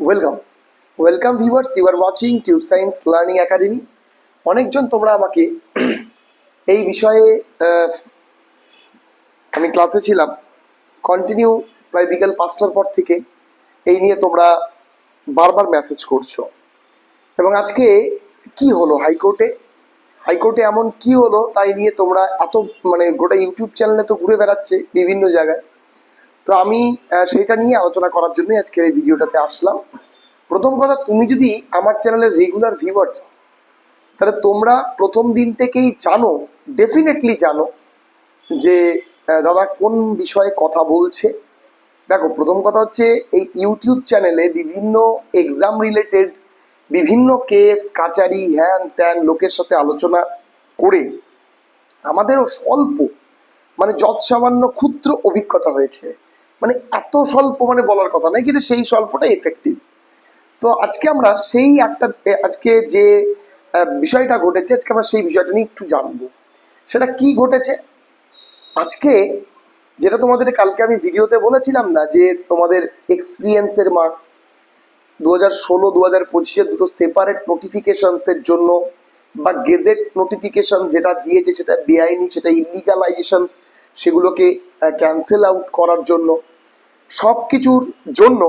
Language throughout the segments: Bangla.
Welcome welcome viewers you are watching tube science learning academy অনেকজন তোমরা আমাকে এই বিষয়ে আমি ক্লাসে ছিলাম। কন্টিনিউ প্রায় বিকেল পাঁচটার পর থেকে এই নিয়ে তোমরা বারবার মেসেজ করছ। এবং আজকে কি হলো হাইকোর্টে? হাইকোর্টে এমন কি হলো তাই নিয়ে তোমরা এত মানে গোটা ইউটিউব চ্যানেলে তো ঘুরে বেড়াচ্ছে বিভিন্ন জায়গায়। তো আমি সেইটা নিয়ে আলোচনা করার জন্যই আজকের এই ভিডিওটাতে আসলাম। প্রথম কথা, তুমি যদি আমার চ্যানেলের রেগুলার ভিউয়ার্স তাহলে তোমরা প্রথম দিন থেকেই জানো ডেফিনেটলি জানো, যে দাদা কোন বিষয়ে কথা বলছে। দেখো, প্রথম কথা হচ্ছে, এই ইউটিউব চ্যানেলে বিভিন্ন এক্সাম রিলেটেড বিভিন্ন কেস কাচারি, হ্যান ত্যান, লোকের সাথে আলোচনা করে আমাদেরও স্বল্প মানে যৎ সামান্য ক্ষুদ্র অভিজ্ঞতা হয়েছে মানে এত স্বল্প মানে বলার কথা নয়, কিন্তু সেই স্বল্পটা এফেক্টিভ তো আজকে আমরা সেই একটা আজকে যে বিষয়টা ঘটেছে, আজকে আমরা সেই বিষয়টা নিয়ে একটু জানব। সেটা কি ঘটেছে? আজকে যেটা তোমাদের কালকে আমি ভিডিওতে বলেছিলাম না, যে তোমাদের এক্সপিরিয়েন্সের মার্কস দু হাজার ষোলো দু হাজার পঁচিশে দুটো সেপারেট নোটিফিকেশনসের জন্য বা গেজেট নোটিফিকেশন যেটা দিয়েছে, সেটা বেআইনি, সেটা ইলিগালাইজেশন সেগুলোকে ক্যান্সেল আউট করার জন্য সব কিছুর জন্য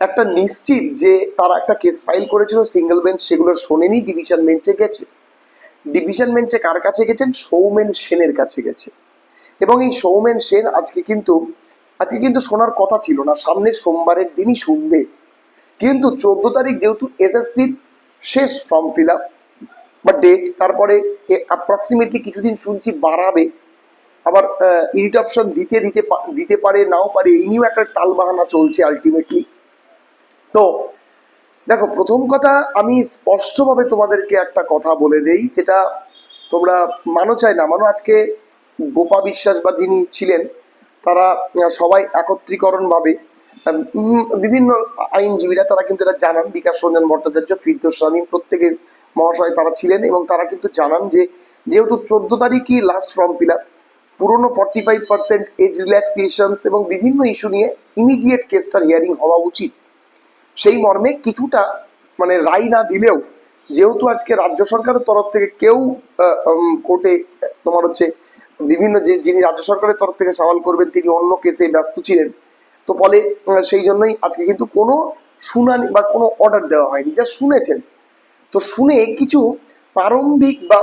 একটা নিশ্চিত যে তারা একটা কেস ফাইল করেছিল সিঙ্গেল বেঞ্চ সেগুলো শোনেনি ডিভিশন বেঞ্চে গেছে। ডিভিশন বেঞ্চে কার কাছে গেছেন? সৌমেন সেনের কাছে গেছে। এবং এই সৌমেন সেন আজকে কিন্তু আজকে কিন্তু শোনার কথা ছিল না, সামনের সোমবারের দিনই শুনবে। কিন্তু চোদ্দ তারিখ যেহেতু এসএসসির শেষ ফর্ম ফিল আপ বা ডেট তারপরে অ্যাপ্রক্সিমেটলি কিছুদিন শুনছি বাড়াবে। আবার ইরিট অপশন দিতে দিতে দিতে পারে, নাও পারে, এই নিয়েও একটা টালবাহানা চলছে আলটিমেটলি তো, দেখো, প্রথম কথা আমি স্পষ্টভাবে তোমাদেরকে একটা কথা বলে দেই, যেটা তোমরা মানো চাই না। মানো আজকে গোপা বিশ্বাস বা যিনি ছিলেন, তারা সবাই একত্রীকরণভাবে বিভিন্ন আইনজীবীরা তারা কিন্তু এটা জানান। বিকাশ রঞ্জন ভট্টাচার্য, ফিরদোস শামীম প্রত্যেকের মহাশয় তারা ছিলেন এবং তারা কিন্তু জানান যে, যেহেতু চোদ্দ তারিখই লাস্ট ফর্ম ফিল আপ পুরোনো forty five percent age relaxations এবং বিভিন্ন ইস্যু নিয়ে ইমিডিয়েট কেসটার হিয়ারিং হওয়া উচিত। সেই মর্মে কিছুটা মানে রায় না দিলেও, যেহেতু আজকে রাজ্য সরকারের তরফ থেকে কেউ কোর্টে, তোমার হচ্ছে বিভিন্ন যে, যিনি রাজ্য সরকারের তরফ থেকে সওয়াল করবেন, তিনি অন্য কেসে ব্যস্ত ছিলেন। তো ফলে সেই জন্যই আজকে কিন্তু কোনো শুনানি বা কোনো অর্ডার দেওয়া হয়নি যা শুনেছেন। তো শুনে কিছু প্রারম্ভিক বা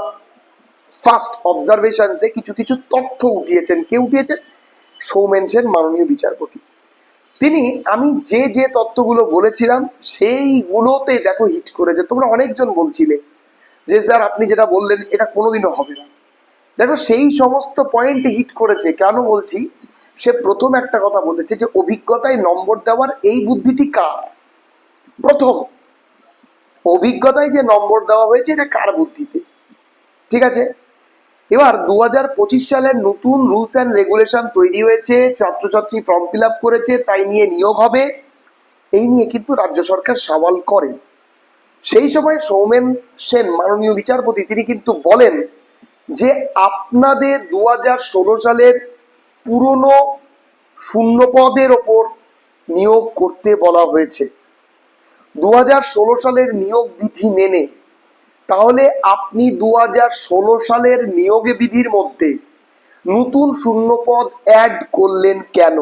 ফার্স্ট অবজারভেশনসে কিছু কিছু তথ্য উঠিয়েছেন। কে উঠিয়েছেন? সৌমেন সেন, মাননীয় বিচারপতি। তিনি, আমি যে যে তত্ত্বগুলো বলেছিলাম, সেইগুলোতে দেখো হিট করেছে। তোমরা অনেকজন বলছিলে যে, স্যার, আপনি যেটা বললেন, এটা কোনোদিনও হবে না। দেখো, সেই সমস্ত পয়েন্ট হিট করেছে। কেন বলছি? সে প্রথম একটা কথা বলেছে যে, অভিজ্ঞতায় নম্বর দেওয়ার এই বুদ্ধিটি কার? প্রথম, অভিজ্ঞতায় যে নম্বর দেওয়া হয়েছে, এটা কার বুদ্ধিতে? ঠিক আছে? এবার দু হাজার পঁচিশ সালের নতুন রুলস অ্যান্ড রেগুলেশন তৈরি হয়েছে, ছাত্রছাত্রী ফর্ম ফিল আপ করেছে, তাই নিয়ে নিয়োগ হবে। এই নিয়ে কিন্তু রাজ্য সরকার সওয়াল করে। সেই সময় সৌমেন সেন, মাননীয় বিচারপতি, তিনি কিন্তু বলেন যে আপনাদের দু হাজার ষোলো সালের পুরনো শূন্য পদের ওপর নিয়োগ করতে বলা হয়েছে। দু হাজার ষোলো সালের নিয়োগ বিধি মেনে তাহলে আপনি দু হাজার ষোলো সালের নিয়োগ বিধির মধ্যে নতুন শূন্যপদ অ্যাড করলেন কেন?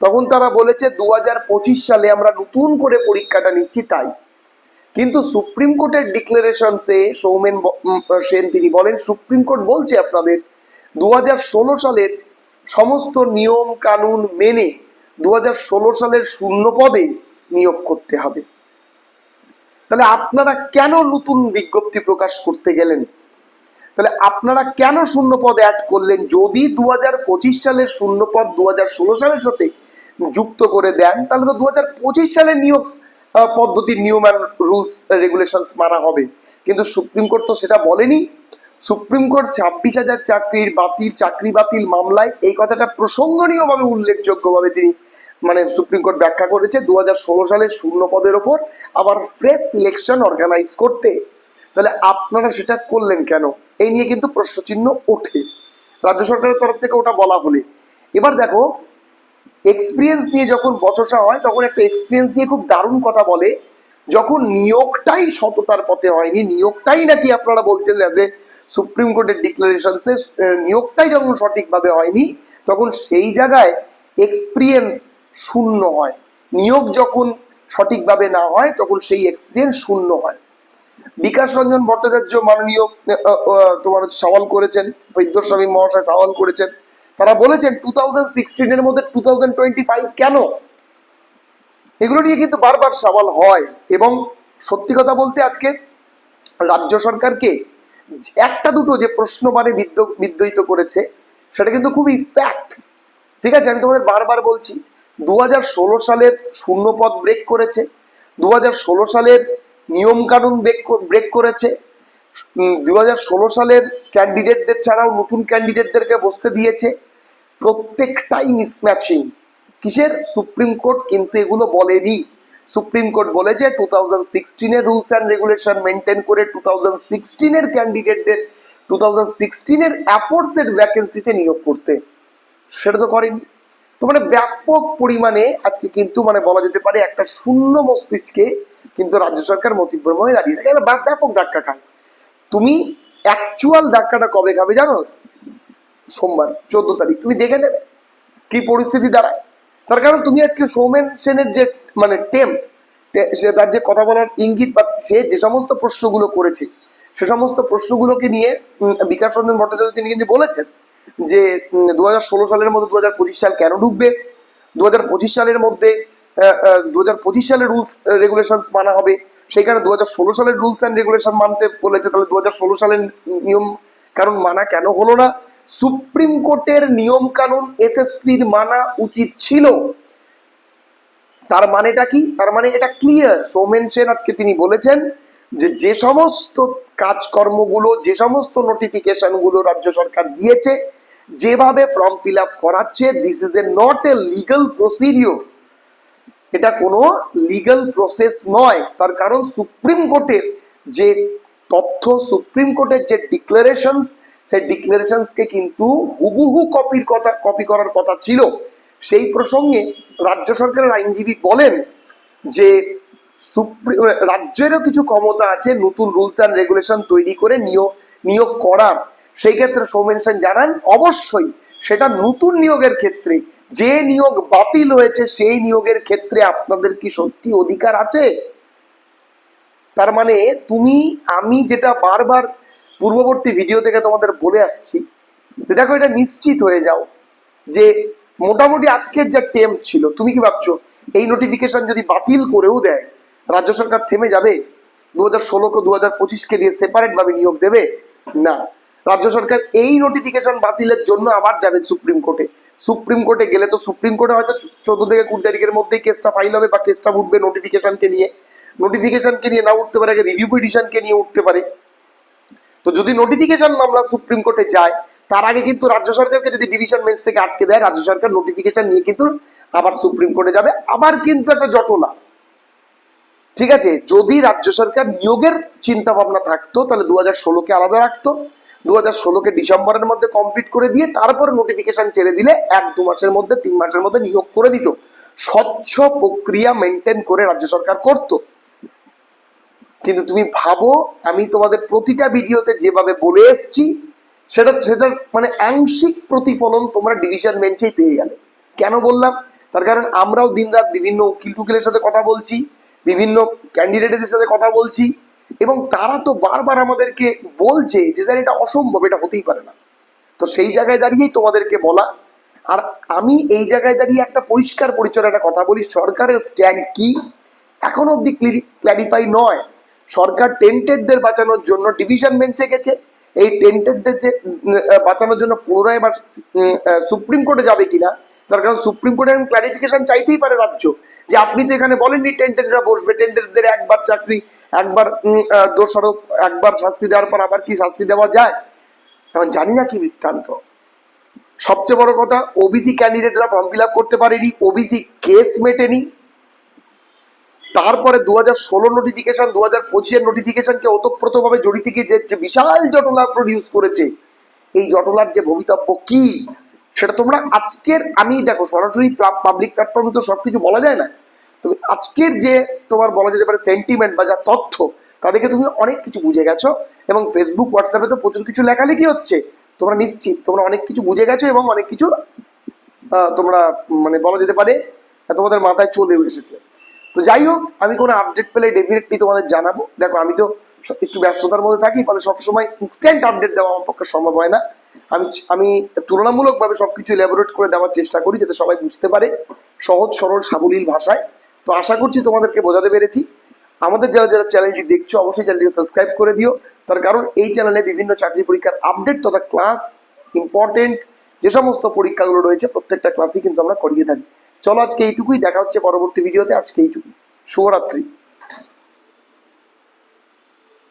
তখন তারা বলেছে দু হাজার পঁচিশ সালে আমরা নতুন করে পরীক্ষাটা নিচ্ছি তাই। কিন্তু সুপ্রিম কোর্টের ডিক্লারেশনসে সৌমেন সেন তিনি বলেন, সুপ্রিম কোর্ট বলছে আপনাদের দু হাজার ষোলো সালের সমস্ত নিয়ম কানুন মেনে দু হাজার ষোলো সালের শূন্য পদে নিয়োগ করতে হবে। তাহলে আপনারা কেন নতুন বিজ্ঞপ্তি প্রকাশ করতে গেলেন? তাহলে আপনারা কেন শূন্য পদ অ্যাড করলেন যদি দু হাজার পঁচিশ সালের শূন্য পদ দু হাজার ষোলো সালের সাথে যুক্ত করে দেন, তাহলে তো দু হাজার পঁচিশ সালের নিয়োগ পদ্ধতির নিয়ম অ্যান্ড রুলস রেগুলেশনস মানা হবে। কিন্তু সুপ্রিম কোর্ট তো সেটা বলেনি। সুপ্রিম কোর্ট ছাব্বিশ হাজার চাকরির বাতিল, চাকরি বাতিল মামলায় এই কথাটা প্রসঙ্গনীয়ভাবে উল্লেখযোগ্যভাবে তিনি মানে সুপ্রিম কোর্ট ব্যাখ্যা করেছে দু হাজার ষোলো সালের শূন্য পদের ওপর আবার ফ্রেশ ইলেকশন অর্গানাইজ করতে। তাহলে আপনারা সেটা করলেন কেন? এই নিয়ে কিন্তু প্রশ্নচিহ্ন ওঠে। রাজ্য সরকারের তরফ থেকে ওটা বলা হলে। এবার দেখো এক্সপিরিয়েন্স নিয়ে যখন বচসা হয়, তখন একটা এক্সপিরিয়েন্স নিয়ে খুব দারুণ কথা বলে, যখন নিয়োগটাই সততার পথে হয়নি, নিয়োগটাই নাকি আপনারা বলছেন যে সুপ্রিম কোর্টের ডিক্লারেশনসে নিয়োগটাই যখন সঠিকভাবে হয়নি, তখন সেই জায়গায় এক্সপিরিয়েন্স শূন্য হয়। নিয়োগ যখন সঠিকভাবে না হয়, তখন সেই এক্সপিরিয়েন্স শূন্য হয়। বিকাশ রঞ্জন ভট্টাচার্য মাননীয় তোমার হচ্ছে সওয়াল করেছেন বৈদ্যস্বামী মহাশয় সওয়াল করেছেন। তারা বলেছেন টু থাউজেন্ড সিক্সটিনের মধ্যে টু থাউজেন্ড টোয়েন্টি ফাইভ কেন? এগুলো নিয়ে কিন্তু বারবার সওয়াল হয় এবং সত্যি কথা বলতে আজকে রাজ্য সরকারকে একটা দুটো যে প্রশ্ন মানে বিদ্য- বিদ্যুৎ করেছে, সেটা কিন্তু খুবই ফ্যাক্ট ঠিক আছে, আমি তোমাদের বারবার বলছি দু হাজার ষোলো সালের শূন্যপদ ব্রেক করেছে। দু হাজার ষোলো সালের নিয়ম কানুন ব্রেক ব্রেক করেছে। দু হাজার ষোলো সালের ক্যান্ডিডেটদের ছাড়াও নতুন ক্যান্ডিডেটদেরকে বসতে দিয়েছে। প্রত্যেকটাই মিসম্যাচিং কিসের? সুপ্রিম কোর্ট কিন্তু এগুলো বলেনি। সুপ্রিম কোর্ট বলেছে টু থাউজেন্ড সিক্সটিনের রুলস অ্যান্ড রেগুলেশন মেনটেন করে টু থাউজেন্ড সিক্সটিনের ক্যান্ডিডেটদের টু থাউজেন্ড সিক্সটিনের অ্যাফোর্সের ভ্যাকেন্সিতে নিয়োগ করতে। সেটা তো করেনি। তো মানে ব্যাপক পরিমাণে আজকে কিন্তু মানে বলা যেতে পারে একটা শূন্য মস্তিষ্কে কিন্তু রাজ্য সরকার মতিব্রম হয়ে দাঁড়িয়ে থাকে। একটা ব্যাপক ধাক্কা খায়। তুমি অ্যাকচুয়াল ধাক্কাটা কবে খাবে জানো? সোমবার, চোদ্দ তারিখ। তুমি দেখে নেবে কি পরিস্থিতি দাঁড়ায়। তার কারণ তুমি আজকে সৌমেন সেনের যে মানে টেম্প সে তার যে কথা বলার ইঙ্গিত বা সে যে সমস্ত প্রশ্নগুলো করেছে, সে সমস্ত প্রশ্নগুলোকে নিয়ে বিকাশ রঞ্জন ভট্টাচার্য তিনি কিন্তু বলেছেন যে দু হাজার ষোলো সালের মধ্যে দু হাজার পঁচিশ সাল কেন ঢুকবে? দু হাজার পঁচিশ সালের মধ্যে দু হাজার পঁচিশ সালের রুলস রেগুলেশনস মানা হবে। সেখানে দু হাজার ষোলো সালের রুলস অ্যান্ড রেগুলেশন মানতে বলেছে। তাহলে দু হাজার ষোলো সালের নিয়ম কারণ মানা কেন হলো না? সুপ্রিম কোর্টের নিয়ম কানুন এসএসসির মানা উচিত ছিল। তার মানেটা কি? তার মানে এটা ক্লিয়ার সৌমেন সেন আজকে তিনি বলেছেন যে যে সমস্ত কাজকর্মগুলো, যে সমস্ত নোটিফিকেশনগুলো রাজ্য সরকার দিয়েছে, যেভাবে ফর্ম ফিল আপ করাচ্ছে this is a not a legal procedure এটা কোনো লিগাল প্রসেস নয়। তার কারণ সুপ্রিম কোর্টের যে তথ্য, সুপ্রিম কোর্টের যে ডিক্লারেশনস সেই ডিক্লারেশনসকে কিন্তু হুবহু কপির কথা কপি করার কথা ছিল। সেই প্রসঙ্গে রাজ্য সরকারের আইনজীবী বলেন যে সুপ্রিম রাজ্যেরও কিছু ক্ষমতা আছে, নতুন রুলস অ্যান্ড রেগুলেশন তৈরি করে নিয়োগ নিয়োগ করার। সেই ক্ষেত্রে সৌমেন সেন জানান, অবশ্যই সেটা নতুন নিয়োগের ক্ষেত্রে। যে নিয়োগ বাতিল হয়েছে, সেই নিয়োগের ক্ষেত্রে আপনাদের কি সত্যি অধিকার আছে? তার মানে তুমি, আমি যেটা বারবার পূর্ববর্তী ভিডিও থেকে তোমাদের বলে আসছি, যে দেখো এটা নিশ্চিত হয়ে যাও যে মোটামুটি আজকের যা টেম্প ছিল, তুমি কি ভাবছ, এই নোটিফিকেশন যদি বাতিল করেও দেয় রাজ্য সরকার থেমে যাবে? দু হাজার ষোলোকে দু হাজার পঁচিশকে দিয়ে সেপারেট ভাবে নিয়োগ দেবে? না। রাজ্য সরকার এই নোটিফিকেশন বাতিলের জন্য আবার যাবে সুপ্রিম কোর্টে। সুপ্রিম কোর্টে গেলে তো সুপ্রিম কোর্টে হয়তো চোদ্দ থেকে কুড়ি তারিখের মধ্যেই কেসটা ফাইল হবে বা কেসটা উঠবে নোটিফিকেশনকে নিয়ে। নোটিফিকেশনকে নিয়ে না উঠতে পারে, আগে রিভিউ পিটিশনকে নিয়ে উঠতে পারে। তো যদি নোটিফিকেশন মামলা সুপ্রিম কোর্টে যায়, তার আগে কিন্তু রাজ্য সরকারকে যদি ডিভিশন বেঞ্চ থেকে আটকে দেয়, রাজ্য সরকার নোটিফিকেশন নিয়ে কিন্তু আবার সুপ্রিম কোর্টে যাবে। আবার কিন্তু একটা জটলা। ঠিক আছে, যদি রাজ্য সরকার নিয়োগের চিন্তা ভাবনা থাকতো, তাহলে দু হাজার ষোলোকে আলাদা রাখতো দু হাজার ষোলোকে ডিসেম্বরের মধ্যে কমপ্লিট করে দিয়ে তারপরে নোটিফিকেশন ছেড়ে দিলে এক দু মাসের মধ্যে, তিন মাসের মধ্যে নিয়োগ করে দিত। স্বচ্ছ প্রক্রিয়া মেনটেন করে রাজ্য সরকার করতো। কিন্তু তুমি ভাবো, আমি তোমাদের প্রতিটা ভিডিওতে যেভাবে বলে এসছি, সেটা, সেটার মানে আংশিক প্রতিফলন তোমরা ডিভিশন বেঞ্চেই পেয়ে গেলে। কেন বললাম? তার কারণ আমরাও দিনরাত বিভিন্ন উকিল টুকিলের সাথে কথা বলছি বিভিন্ন ক্যান্ডিডেটদের সাথে কথা বলছি এবং তারা তো বারবার আমাদেরকে বলছে যে, স্যার, এটা অসম্ভব, এটা হতেই পারে না। তো সেই জায়গায় দাঁড়িয়েই তোমাদেরকে বলা। আর আমি এই জায়গায় দাঁড়িয়ে একটা পরিষ্কার পরিচয় একটা কথা বলি, সরকারের স্ট্যান্ড কি? এখনও অব্দি ক্ল্যারিফাই নয়। সরকার টেন্টেডদের বাঁচানোর জন্য ডিভিশন বেঞ্চে গেছে। এই টেন্টেডদের যে বাঁচানোর জন্য পুনরায় এবার সুপ্রিম কোর্টে যাবে কিনা, তার কারণ সুপ্রিম কোর্টে এখন ক্লারিফিকেশন চাইতেই পারে রাজ্য। যে আপনি তো এখানে বলেননি টেন্টেডরা বসবে টেন্টেডদের একবার চাকরি, একবার দোষারোপ, একবার শাস্তি দেওয়ার পর আবার কি শাস্তি দেওয়া যায়? এখন জানি না কি বৃত্তান্ত। সবচেয়ে বড় কথা ওবিসি ক্যান্ডিডেটরা ফর্ম ফিল আপ করতে পারেনি ওবিসি কেস মেটেনি তারপরে দু হাজার ষোলো নোটিফিকেশন দু হাজার পঁচিশের নোটিফিকেশনকে ওতপ্রোতভাবে জড়িত গিয়ে যে বিশাল জটলা প্রডিউস করেছে, এই জটলার যে ভবিতব্য কি, সেটা তোমরা আজকের আমি দেখো, সরাসরি পাবলিক প্ল্যাটফর্মে তো সবকিছু বলা যায় না তুমি আজকের যে তোমার বলা যেতে পারে সেন্টিমেন্ট বা যা তথ্য তাদেরকে তুমি অনেক কিছু বুঝে গেছো, এবং ফেসবুক হোয়াটসঅ্যাপে তো প্রচুর কিছু লেখালেখি হচ্ছে, তোমরা নিশ্চিত, তোমরা অনেক কিছু বুঝে গেছো এবং অনেক কিছু তোমরা মানে বলা যেতে পারে, তোমাদের মাথায় চলে এসেছে। তো যাই হোক, আমি কোনো আপডেট পেলে ডেফিনেটলি তোমাদের জানাব। দেখো, আমি তো একটু ব্যস্ততার মধ্যে থাকি, ফলে সবসময় ইনস্ট্যান্ট আপডেট দেওয়া আমার পক্ষে সম্ভব হয় না। আমি আমি তুলনামূলকভাবে সবকিছু ইলাবোরেট করে দেওয়ার চেষ্টা করি, যাতে সবাই বুঝতে পারে সহজ, সরল, সাবলীল ভাষায়। তো আশা করছি তোমাদেরকে বোঝাতে পেরেছি। আমাদের যারা যারা চ্যানেলটি দেখছ, অবশ্যই চ্যানেলটিকে সাবস্ক্রাইব করে দিও। তার কারণ এই চ্যানেলে বিভিন্ন চাকরি পরীক্ষার আপডেট তথা ক্লাস ইম্পর্টেন্ট যে সমস্ত পরীক্ষাগুলো রয়েছে, প্রত্যেকটা ক্লাসই কিন্তু আমরা করিয়ে থাকি। চলো আজকে এইটুকুই দেখা হচ্ছে পরবর্তী ভিডিওতে আজকে এইটুকুই। শুভরাত্রি।